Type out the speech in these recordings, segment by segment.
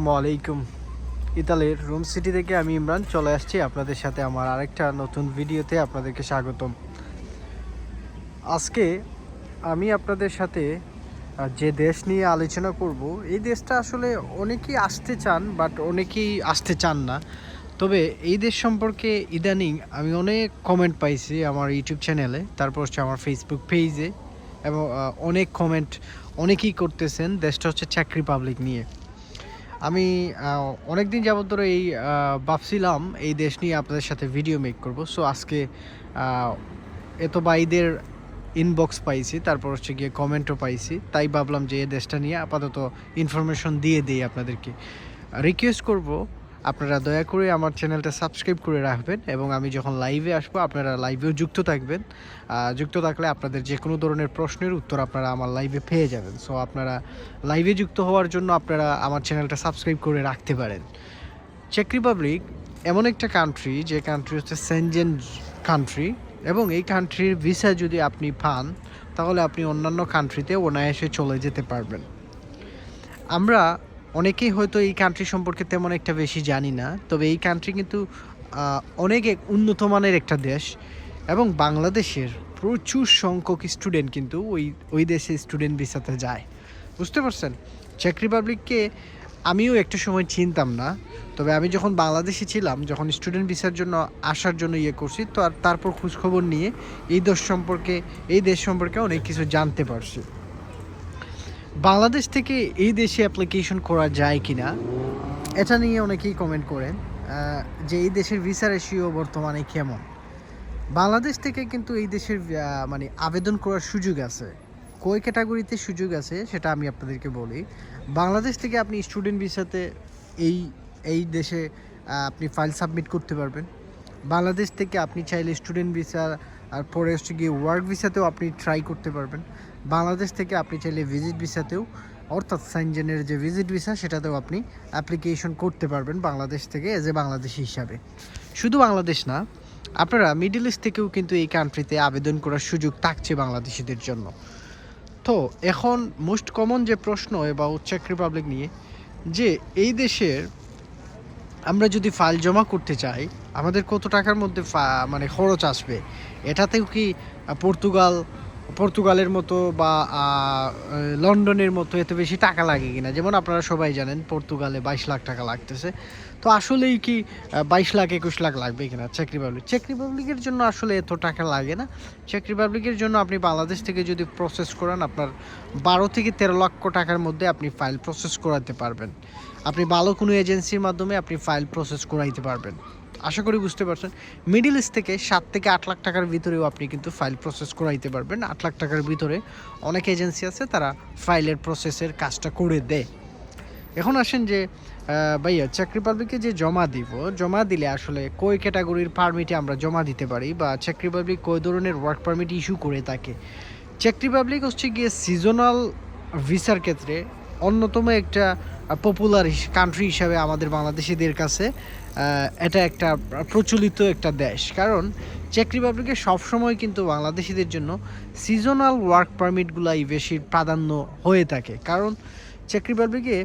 আসসালামাইকুম ইতালির Rome city থেকে আমি ইমরান চলে আসছি আপনাদের সাথে আমার আরেকটা নতুন ভিডিওতে আপনাদেরকে স্বাগতম। আজকে আমি আপনাদের সাথে যে দেশ নিয়ে আলোচনা করব, এই দেশটা আসলে অনেকেই আসতে চান, বাট অনেকেই আসতে চান না। তবে এই দেশ সম্পর্কে ইদানিং আমি অনেক কমেন্ট পাইছি আমার ইউটিউব চ্যানেলে তারপর হচ্ছে আমার ফেসবুক পেজে এবং অনেক কমেন্ট অনেকেই করতেছেন, দেশটা হচ্ছে চেক রিপাবলিক নিয়ে। আমি অনেক দিন যাবত ধরে এই ভাবছিলাম এই দেশ নিয়ে আপনাদের সাথে ভিডিও মেক করব। সো আজকে এত বাইদের ইনবক্স পাইছি, তারপর হচ্ছে গিয়ে কমেন্টও পাইছি। তাই ভাবলাম যে এই দেশটা নিয়ে আপাতত ইনফরমেশন দিয়ে দিই আপনাদেরকে। রিকোয়েস্ট করব আপনারা দয়া করে আমার চ্যানেলটা সাবস্ক্রাইব করে রাখবেন এবং আমি যখন লাইভে আসব, আপনারা লাইভেও যুক্ত থাকবেন। যুক্ত থাকলে আপনাদের যে কোনো ধরনের প্রশ্নের উত্তর আপনারা আমার লাইভে পেয়ে যাবেন। সো আপনারা লাইভে যুক্ত হওয়ার জন্য আপনারা আমার চ্যানেলটা সাবস্ক্রাইব করে রাখতে পারেন। চেক রিপাবলিক এমন একটা কান্ট্রি যে কান্ট্রি হচ্ছে সেনজেন কান্ট্রি এবং এই কান্ট্রির ভিসা যদি আপনি পান, তাহলে আপনি অন্যান্য কান্ট্রিতে অনায়াসে চলে যেতে পারবেন। আমরা অনেকেই হয়তো এই কান্ট্রি সম্পর্কে তেমন একটা বেশি জানি না, তবে এই কান্ট্রি কিন্তু অনেক উন্নত মানের একটা দেশ এবং বাংলাদেশের প্রচুর সংখ্যক স্টুডেন্ট কিন্তু ওই ওই দেশে স্টুডেন্ট ভিসাতে যায়। বুঝতে পারছেন? চেক রিপাবলিককে আমিও একটা সময় চিনতাম না, তবে আমি যখন বাংলাদেশে ছিলাম, যখন স্টুডেন্ট ভিসার জন্য আসার জন্য ইয়ে করছি, তো আর তারপর খোঁজখবর নিয়ে এই দেশ সম্পর্কে, এই দেশ সম্পর্কে অনেক কিছু জানতে পারছি। বাংলাদেশ থেকে এই দেশে অ্যাপ্লিকেশন করা যায় কি না এটা নিয়ে অনেকেই কমেন্ট করেন যে এই দেশের ভিসা রেশিও বর্তমানে কেমন। বাংলাদেশ থেকে কিন্তু এই দেশের মানে আবেদন করার সুযোগ আছে। কই ক্যাটাগরিতে সুযোগ আছে, সেটা আমি আপনাদেরকে বলি। বাংলাদেশ থেকে আপনি স্টুডেন্ট ভিসাতে এই এই দেশে আপনি ফাইল সাবমিট করতে পারবেন। বাংলাদেশ থেকে আপনি চাইলে স্টুডেন্ট ভিসা আর পরে হচ্ছে গিয়ে ওয়ার্ক ভিসাতেও আপনি ট্রাই করতে পারবেন। বাংলাদেশ থেকে আপনি চাইলে ভিজিট ভিসাতেও অর্থাৎ সাইনজেনের যে ভিজিট ভিসা সেটাতেও আপনি অ্যাপ্লিকেশন করতে পারবেন বাংলাদেশ থেকে এজ এ বাংলাদেশি হিসাবে। শুধু বাংলাদেশ না, আপনারা মিডল ইস্ট থেকেও কিন্তু এই কান্ট্রিতে আবেদন করার সুযোগ থাকছে বাংলাদেশিদের জন্য। তো, এখন মোস্ট কমন যে প্রশ্ন বা চেক রিপাবলিক নিয়ে, যে এই দেশের আমরা যদি ফাইল জমা করতে চাই, আমাদের কত টাকার মধ্যে মানে খরচ আসবে? এটাতেও কি পর্তুগাল পর্তুগালের মতো বা লন্ডনের মতো এত বেশি টাকা লাগে কিনা? যেমন আপনারা সবাই জানেন পর্তুগালে বাইশ লাখ টাকা লাগতেছে। তো আসলেই কি বাইশ লাখ, একুশ লাখ লাগবে কিনা চেক রিপাবলিক চেক রিপাবলিকের জন্য আসলে এত টাকা লাগে না। চেক রিপাবলিকের জন্য আপনি বাংলাদেশ থেকে যদি প্রসেস করান, আপনার বারো থেকে তেরো লক্ষ টাকার মধ্যে আপনি ফাইল প্রসেস করাতে পারবেন। আপনি ভালো কোনো এজেন্সির মাধ্যমে আপনি ফাইল প্রসেস করাইতে পারবেন। আশা করি বুঝতে পারছেন। মিডিল ইস্ট থেকে সাত থেকে আট লাখ টাকার ভিতরেও আপনি কিন্তু ফাইল প্রসেস করাইতে পারবেন। আট লাখ টাকার ভিতরে অনেক এজেন্সি আছে, তারা ফাইলের প্রসেসের কাজটা করে দেয়। এখন আসেন যে ভাইয়া, চাকরি রিপাবলিকে যে জমা দিব? জমা দিলে আসলে কই ক্যাটাগরির পারমিটে আমরা জমা দিতে পারি? বা চাকরি পাবলিক কই ধরনের ওয়ার্ক পারমিট ইস্যু করে থাকে চাকরি পাবলিক হচ্ছে গিয়ে সিজনাল ভিসার ক্ষেত্রে অন্যতম একটা পপুলার কান্ট্রি হিসাবে আমাদের বাংলাদেশিদের কাছে এটা একটা প্রচলিত একটা দেশ। কারণ চেক রিপাবলিকে সবসময় কিন্তু বাংলাদেশিদের জন্য সিজনাল ওয়ার্ক পারমিটগুলাই বেশি প্রাধান্য হয়ে থাকে। কারণ চেক রিপাবলিকে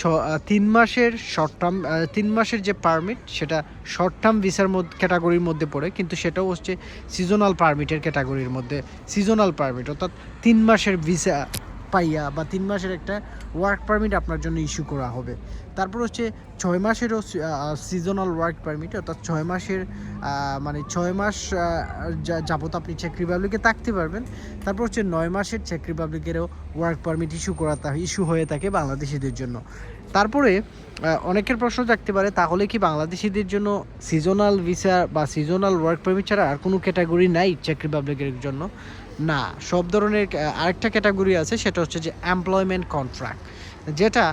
ছ তিন মাসের শর্ট টার্ম তিন মাসের যে পারমিট সেটা শর্ট টার্ম ভিসার মধ্যে ক্যাটাগরির মধ্যে পড়ে, কিন্তু সেটাও হচ্ছে সিজনাল পারমিটের ক্যাটাগরির মধ্যে সিজনাল পারমিট অর্থাৎ তিন মাসের ভিসা পাইয়া বা তিন মাসের একটা ওয়ার্ক পারমিট আপনার জন্য ইস্যু করা হবে। তারপর হচ্ছে ছয় মাসেরও সিজনাল ওয়ার্ক পারমিট অর্থাৎ ছয় মাসের মানে ছয় মাস যাবত আপনি চেক রিপাবলিকে থাকতে পারবেন। তারপর হচ্ছে নয় মাসের চেক রিপাবলিকেরও ওয়ার্ক পারমিট ইস্যু করা ইস্যু হয়ে থাকে বাংলাদেশিদের জন্য। তারপরে অনেকের প্রশ্ন থাকতে পারে, তাহলে কি বাংলাদেশিদের জন্য সিজনাল ভিসা বা সিজনাল ওয়ার্ক পারমিট ছাড়া আর কোনো ক্যাটাগরি নাই চেক রিপাবলিকের জন্য? না, সব ধরনের আরেকটা ক্যাটাগরি আছে, সেটা হচ্ছে যে এমপ্লয়মেন্ট কন্ট্রাক্ট যেটা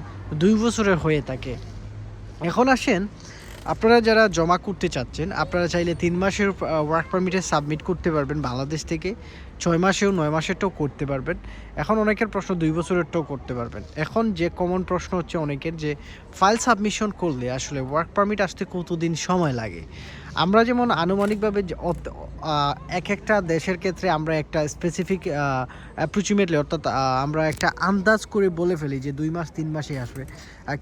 দুই বছরের হয়ে থাকে। এখন আসেন, আপনারা যারা জমা করতে চাচ্ছেন, আপনারা চাইলে তিন মাসের ওয়ার্ক পারমিটে সাবমিট করতে পারবেন বাংলাদেশ থেকে। ছয় মাসেও নয় মাসেরটাও করতে পারবেন। এখন অনেকের প্রশ্ন দুই বছরেরটাও করতে পারবেন। এখন যে কমন প্রশ্ন হচ্ছে অনেকের যে ফাইল সাবমিশন করলে আসলে ওয়ার্ক পারমিট আসতে কতদিন সময় লাগে? আমরা যেমন আনুমানিকভাবে এক একটা দেশের ক্ষেত্রে আমরা একটা স্পেসিফিক অ্যাপ্রোচিমেটলি অর্থাৎ আমরা একটা আন্দাজ করে বলে ফেলি যে দুই মাস, তিন মাসে আসবে।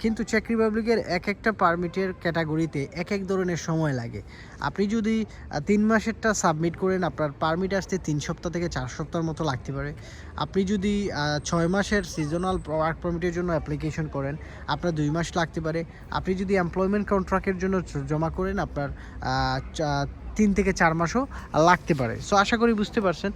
কিন্তু চেক রিপাবলিকের এক একটা পারমিটের ক্যাটাগরিতে এক এক ধরনের সময় লাগে। আপনি যদি তিন মাসেরটা সাবমিট করেন, আপনার পারমিট আসতে তিন সপ্তাহ থেকে চার সপ্তাহের মতো লাগতে পারে। আপনি যদি ছয় মাসের সিজনাল ওয়ার্ক পারমিটের জন্য অ্যাপ্লিকেশন করেন, আপনার দুই মাস লাগতে পারে। আপনি যদি এমপ্লয়মেন্ট কন্ট্রাক্টের জন্য জমা করেন, আপনার তিন থেকে চার মাসও লাগতে পারে। সো আশা করি বুঝতে পারছেন।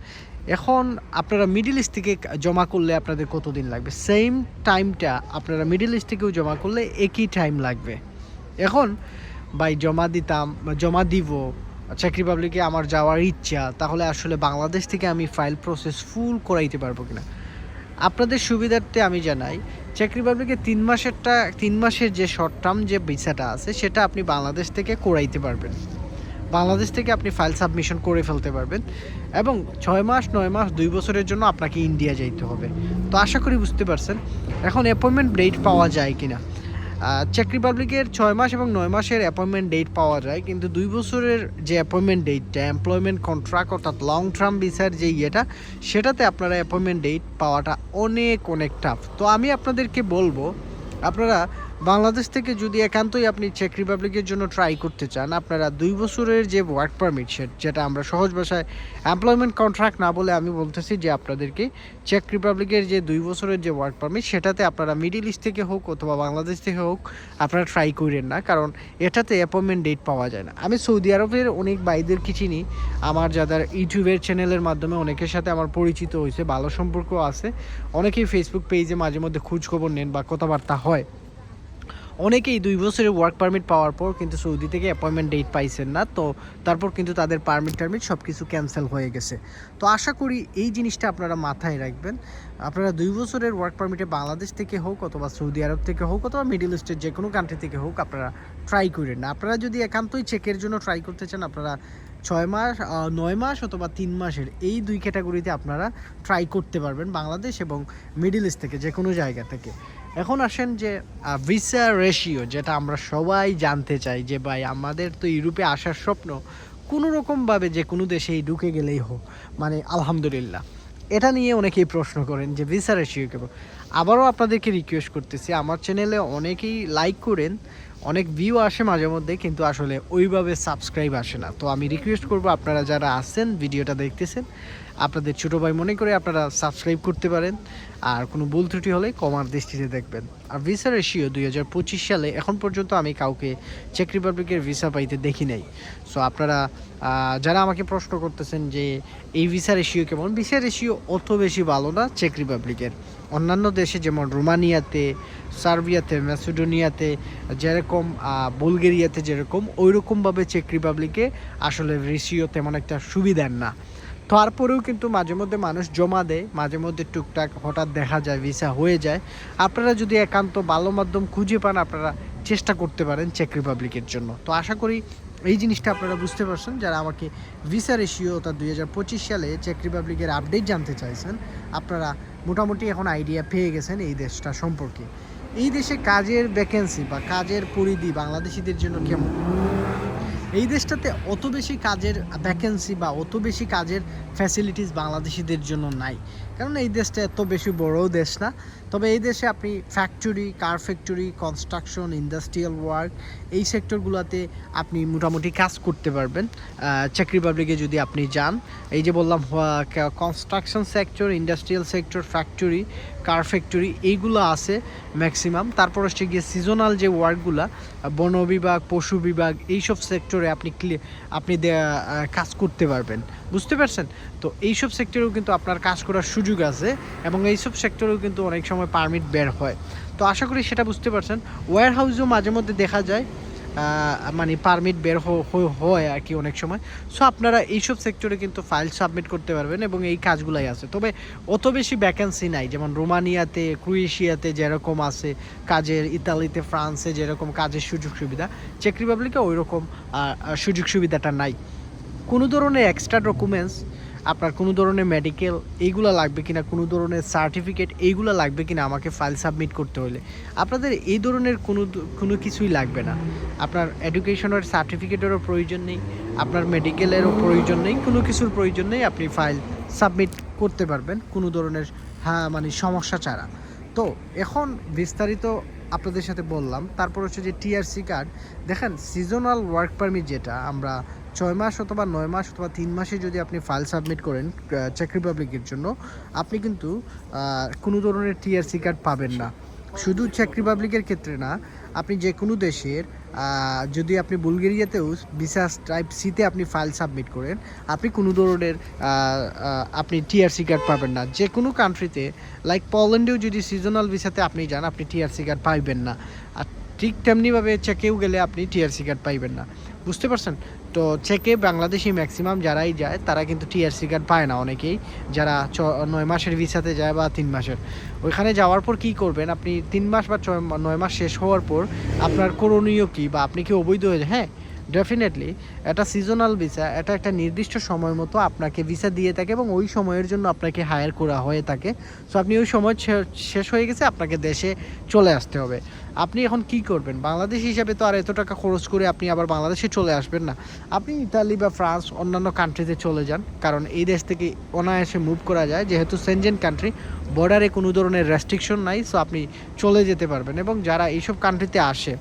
এখন আপনারা মিডিল ইস্ট থেকে জমা করলে আপনাদের কতদিন লাগবে? সেম টাইমটা আপনারা মিডিল ইস্ট থেকেও জমা করলে একই টাইম লাগবে। এখন ভাই জমা দিতাম বা জমা দিব চেক রিপাবলিকে আমার যাওয়ার ইচ্ছা তাহলে আসলে বাংলাদেশ থেকে আমি ফাইল প্রসেস ফুল করাইতে পারব কিনা? আপনাদের সুবিধার্থে আমি জানাই চেক রিপাবলিকে তিন মাসেরটা তিন মাসের যে শর্ট টার্ম যে ভিসাটা আছে সেটা আপনি বাংলাদেশ থেকে করাইতে পারবেন। বাংলাদেশ থেকে আপনি ফাইল সাবমিশন করে ফেলতে পারবেন এবং ছয় মাস নয় মাস দুই বছরের জন্য আপনাকে ইন্ডিয়া যাইতে হবে। তো আশা করি বুঝতে পারছেন এখন অ্যাপয়েন্টমেন্ট ডেট পাওয়া যায় কিনা? চেক রিপাবলিকের ছয় মাস এবং নয় মাসের অ্যাপয়েন্টমেন্ট ডেট পাওয়া যায়, কিন্তু দুই বছরের যে অ্যাপয়েন্টমেন্ট ডেটটা এমপ্লয়মেন্ট কন্ট্রাক্ট অর্থাৎ লং টার্ম ভিসার যে ইয়েটা, সেটাতে আপনারা অ্যাপয়েন্টমেন্ট ডেট পাওয়াটা অনেক অনেক টাফ তো আমি আপনাদেরকে বলব, আপনারা বাংলাদেশ থেকে যদি একান্তই আপনি চেক রিপাবলিকের জন্য ট্রাই করতে চান, আপনারা দুই বছরের যে ওয়ার্ক পারমিট সেট যেটা আমরা সহজ ভাষায় এমপ্লয়মেন্ট কন্ট্রাক্ট না বলে আমি বলতেছি যে আপনাদেরকে চেক রিপাবলিকের যে দুই বছরের যে ওয়ার্ক পারমিট সেটাতে আপনারা মিডিল ইস্ট থেকে হোক অথবা বাংলাদেশ থেকে হোক, আপনারা ট্রাই করেন না। কারণ এটাতে অ্যাপয়েন্টমেন্ট ডেট পাওয়া যায় না। আমি সৌদি আরবের অনেক ভাইদেরকে চিনি। আমার যাদের ইউটিউবের চ্যানেলের মাধ্যমে অনেকের সাথে আমার পরিচিত হয়েছে, ভালো সম্পর্ক আছে। অনেকেই ফেসবুক পেজে মাঝে মধ্যে খোঁজখবর নেন বা কথাবার্তা হয়। অনেকেই দুই বছরের ওয়ার্ক পারমিট পাওয়ার পর কিন্তু সৌদি থেকে অ্যাপয়েন্টমেন্ট ডেট পাইছেন না, তো তারপর কিন্তু তাদের পারমিট টারমিট সব কিছু ক্যান্সেল হয়ে গেছে। তো আশা করি এই জিনিসটা আপনারা মাথায় রাখবেন। আপনারা দুই বছরের ওয়ার্ক পারমিটে বাংলাদেশ থেকে হোক অথবা সৌদি আরব থেকে হোক অথবা মিডিল ইস্টের যে কোনো কান্ট্রি থেকে হোক আপনারা ট্রাই করেন। না আপনারা যদি একান্তই চেকের জন্য ট্রাই করতে চান, আপনারা ছয় মাস নয় মাস অথবা তিন মাসের এই দুই ক্যাটাগরিতে আপনারা ট্রাই করতে পারবেন বাংলাদেশ এবং মিডিল ইস্ট থেকে যে কোনো জায়গা থেকে। এখন আসেন যে ভিসা রেশিও যেটা আমরা সবাই জানতে চাই যে, ভাই, আমাদের তো ইউরোপে আসার স্বপ্ন কোনো রকমভাবে যে, কোনো দেশেই ঢুকে গেলেই হোক। মানে আলহামদুলিল্লাহ। এটা নিয়ে অনেকেই প্রশ্ন করেন যে ভিসা রেশিও কেবল আবারও আপনাদেরকে রিকোয়েস্ট করতেছি, আমার চ্যানেলে অনেকেই লাইক করেন, অনেক ভিউ আসে মাঝে মধ্যে, কিন্তু আসলে ওইভাবে সাবস্ক্রাইব আসে না। তো আমি রিকোয়েস্ট করব আপনারা যারা আছেন ভিডিওটা দেখতেছেন আপনাদের ছোটো ভাই মনে করে আপনারা সাবস্ক্রাইব করতে পারেন। আর কোনো ভুল ত্রুটি হলে কমার দৃষ্টিতে দেখবেন। আর ভিসা রেশিও দুই হাজার পঁচিশ সালে এখন পর্যন্ত আমি কাউকে চেক রিপাবলিকের ভিসা পাইতে দেখি নাই। সো আপনারা যারা আমাকে প্রশ্ন করতেছেন যে এই ভিসা রেশিও কেমন ভিসা রেশিও অত বেশি ভালো না চেক রিপাবলিকের অন্যান্য দেশে যেমন রোমানিয়াতে, সার্বিয়াতে, ম্যাসিডোনিয়াতে, যেরকম বুলগেরিয়াতে যেরকম ওই রকমভাবে চেক রিপাবলিকে আসলে রেশিও তেমন একটা সুবিধার না। তারপরেও কিন্তু মাঝে মধ্যে মানুষ জমা দেয়, মাঝে মধ্যে টুকটাক হঠাৎ দেখা যায় ভিসা হয়ে যায়। আপনারা যদি একান্ত ভালো মাধ্যম খুঁজে পান, আপনারা চেষ্টা করতে পারেন চেক রিপাবলিকের জন্য। তো আশা করি এই জিনিসটা আপনারা বুঝতে পারছেন যারা আমাকে ভিসা রেশিও অর্থাৎ দুই হাজার পঁচিশ সালে চেক রিপাবলিকের আপডেট জানতে চাইছেন, আপনারা মোটামুটি এখন আইডিয়া পেয়ে গেছেন এই দেশটা সম্পর্কে। এই দেশে কাজের ভ্যাকেন্সি বা কাজের পরিধি বাংলাদেশিদের জন্য কেমন? এই দেশটাতে অত বেশি কাজের ভ্যাকেন্সি বা অত বেশি কাজের ফ্যাসিলিটিস বাংলাদেশিদের জন্য নাই। কারণ এই দেশটা এত বেশি বড়ও দেশ না। তবে এই দেশে আপনি factory car factory construction industrial work এই সেক্টরগুলোতে আপনি মোটামুটি কাজ করতে পারবেন। চেক রিপাবলিকে যদি আপনি যান, এই যে বললাম construction sector industrial sector factory car factory এইগুলো আছে ম্যাক্সিমাম তারপর হচ্ছে গিয়ে সিজনাল যে ওয়ার্কগুলো বন বিভাগ, পশু বিভাগ, এইসব সেক্টরে আপনি আপনি কাজ করতে পারবেন। বুঝতে পারছেন? তো এইসব সেক্টরেও কিন্তু আপনার কাজ করার সুযোগ আছে এবং এইসব সেক্টরেও কিন্তু অনেক সময় পারমিট বের হয়। তো আশা করি সেটা বুঝতে পারছেন। ওয়্যার হাউসেও মাঝে মধ্যে দেখা যায় মানে পারমিট বের হয় আর কি অনেক সময়। সো আপনারা এইসব সেক্টরে কিন্তু ফাইল সাবমিট করতে পারবেন এবং এই কাজগুলাই আছে। তবে অত বেশি ভ্যাকেন্সি নাই। যেমন রোমানিয়াতে, ক্রোয়েশিয়াতে যেরকম আছে কাজের, ইতালিতে, ফ্রান্সে যেরকম কাজের সুযোগ সুবিধা চেক রিপাবলিকে ওই রকম সুযোগ সুবিধাটা নাই। কোনো ধরনের এক্সট্রা ডকুমেন্টস আপনার কোনো ধরনের মেডিকেল এইগুলো লাগবে কিনা, কোনো ধরনের সার্টিফিকেট এইগুলো লাগবে কিনা আমাকে ফাইল সাবমিট করতে হলে আপনাদের এই ধরনের কোনো কোনো কিছুই লাগবে না। আপনার এডুকেশনের সার্টিফিকেটেরও প্রয়োজন নেই, আপনার মেডিকেলেরও প্রয়োজন নেই, কোনো কিছুর প্রয়োজন নেই, আপনি ফাইল সাবমিট করতে পারবেন কোনো ধরনের হ্যাঁ মানে সমস্যা ছাড়া। তো এখন বিস্তারিত আপনাদের সাথে বললাম, তারপর হচ্ছে যে টিআরসি কার্ড দেখেন সিজনাল ওয়ার্ক পারমিট যেটা আমরা ছয় মাস অথবা নয় মাস অথবা তিন মাসে যদি আপনি ফাইল সাবমিট করেন চেক রিপাবলিকের জন্য, আপনি কিন্তু কোনো ধরনের টিআরসি কার্ড পাবেন না। শুধু চেক রিপাবলিকের ক্ষেত্রে না, আপনি যে কোনো দেশের যদি আপনি বুলগেরিয়াতেও ভিসা টাইপ সিতে আপনি ফাইল সাবমিট করেন, আপনি কোনো ধরনের আপনি টিআরসি কার্ড পাবেন না। যে কোনো কান্ট্রিতে লাইক পোল্যান্ডেও যদি সিজনাল ভিসাতে আপনি যান, আপনি টিআরসি কার্ড পাইবেন না। আর ঠিক তেমনিভাবে চেকেও গেলে আপনি টিআরসি কার্ড পাইবেন না। বুঝতে পারছেন? তো চেকে বাংলাদেশি ম্যাক্সিমাম যারাই যায়, তারা কিন্তু টিআরসি কার্ড পায় না অনেকেই। যারা ছ, নয় মাসের ভিসাতে যায় বা তিন মাসের। ওইখানে যাওয়ার পর কি করবেন? আপনি তিন মাস বা ছয়, নয় মাস শেষ হওয়ার পর আপনার করণীয় কী? বা আপনি কি অবৈধ হয়ে হ্যাঁ ডেফিনেটলি এটা সিজনাল ভিসা এটা একটা নির্দিষ্ট সময় মতো আপনাকে ভিসা দিয়ে থাকে এবং ওই সময়ের জন্য আপনাকে হায়ার করা হয়ে থাকে। সো আপনি ওই সময় শেষ হয়ে গেছে, আপনাকে দেশে চলে আসতে হবে। আপনি এখন কি করবেন? বাংলাদেশ হিসাবে তো আর এত টাকা খরচ করে আপনি আবার বাংলাদেশে চলে আসবেন না। আপনি ইতালি বা ফ্রান্স অন্যান্য কান্ট্রিতে চলে যান, কারণ এই দেশ থেকে অনায়াসে মুভ করা যায়। যেহেতু সেনজেন কান্ট্রি বর্ডারে কোনো ধরনের রেস্ট্রিকশন নাই সো আপনি চলে যেতে পারবেন এবং যারা এইসব কান্ট্রিতে আসে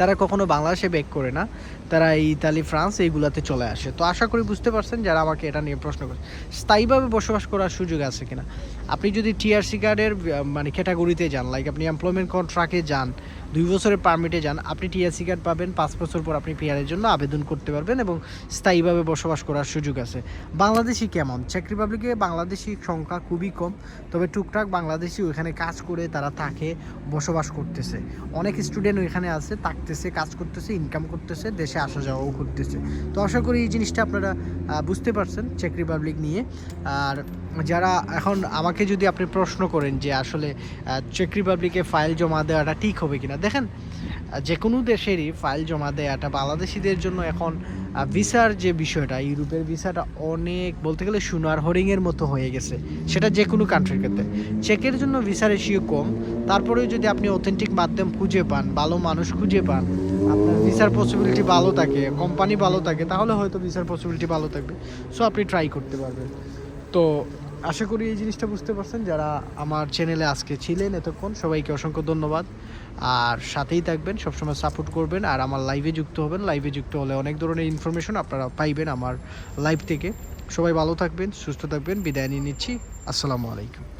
তারা কখনো বাংলাদেশে ব্যাক করে না। তারা ইতালি, ফ্রান্স এইগুলাতে চলে আসে। তো আশা করি বুঝতে পারছেন যারা আমাকে এটা নিয়ে প্রশ্ন করে স্থায়ীভাবে বসবাস করার সুযোগ আছে কিনা? আপনি যদি টিআরসি কার্ডের মানে ক্যাটাগরিতে যান লাইক আপনি এমপ্লয়মেন্ট কন্ট্রাক্টে যান দুই বছরের পারমিটে যান, আপনি টিআরসি কার্ড পাবেন, পাঁচ বছর পর আপনি পিআরের জন্য আবেদন করতে পারবেন এবং স্থায়ীভাবে বসবাস করার সুযোগ আছে। বাংলাদেশি কেমন? চেক রিপাবলিকে বাংলাদেশি সংখ্যা খুবই কম, তবে টুকটাক বাংলাদেশি ওইখানে কাজ করে তারা থাকে, বসবাস করতেছে। অনেক স্টুডেন্ট ওইখানে আছে, থাকতেছে, কাজ করতেছে ইনকাম করতেছে, দেশে আসা যাওয়াও করতেছে। তো আশা করি এই জিনিসটা আপনারা বুঝতে পারছেন চেক রিপাবলিক নিয়ে। আর যারা এখন আমাকে যদি আপনি প্রশ্ন করেন যে আসলে চেক রিপাবলিকে ফাইল জমা দেওয়াটা ঠিক হবে কিনা দেখেন যে কোনো দেশেরই ফাইল জমা দেওয়াটা বাংলাদেশিদের জন্য এখন ভিসার যে বিষয়টা, ইউরোপের ভিসাটা অনেক বলতে গেলে সোনার হরিংয়ের মতো হয়ে গেছে। সেটা যে কোনো কান্ট্রির ক্ষেত্রে। চেকের জন্য ভিসা রেশিও কম, তারপরেও যদি আপনি অথেন্টিক মাধ্যম খুঁজে পান, ভালো মানুষ খুঁজে পান, আপনার ভিসার পসিবিলিটি ভালো থাকে কোম্পানি ভালো থাকে, তাহলে হয়তো ভিসার পসিবিলিটি ভালো থাকবে। সো আপনি ট্রাই করতে পারবেন। তো আশা করি এই জিনিসটা বুঝতে পারছেন। যারা আমার চ্যানেলে আজকে ছিলেন এতক্ষণ, সবাইকে অসংখ্য ধন্যবাদ। আর সাথেই থাকবেন, সবসময় সাপোর্ট করবেন। আর আমার লাইভে যুক্ত হবেন। লাইভে যুক্ত হলে অনেক ধরনের ইনফরমেশন আপনারা পাইবেন আমার লাইভ থেকে। সবাই ভালো থাকবেন, সুস্থ থাকবেন। বিদায় নিয়ে নিচ্ছি। আসসালামু আলাইকুম।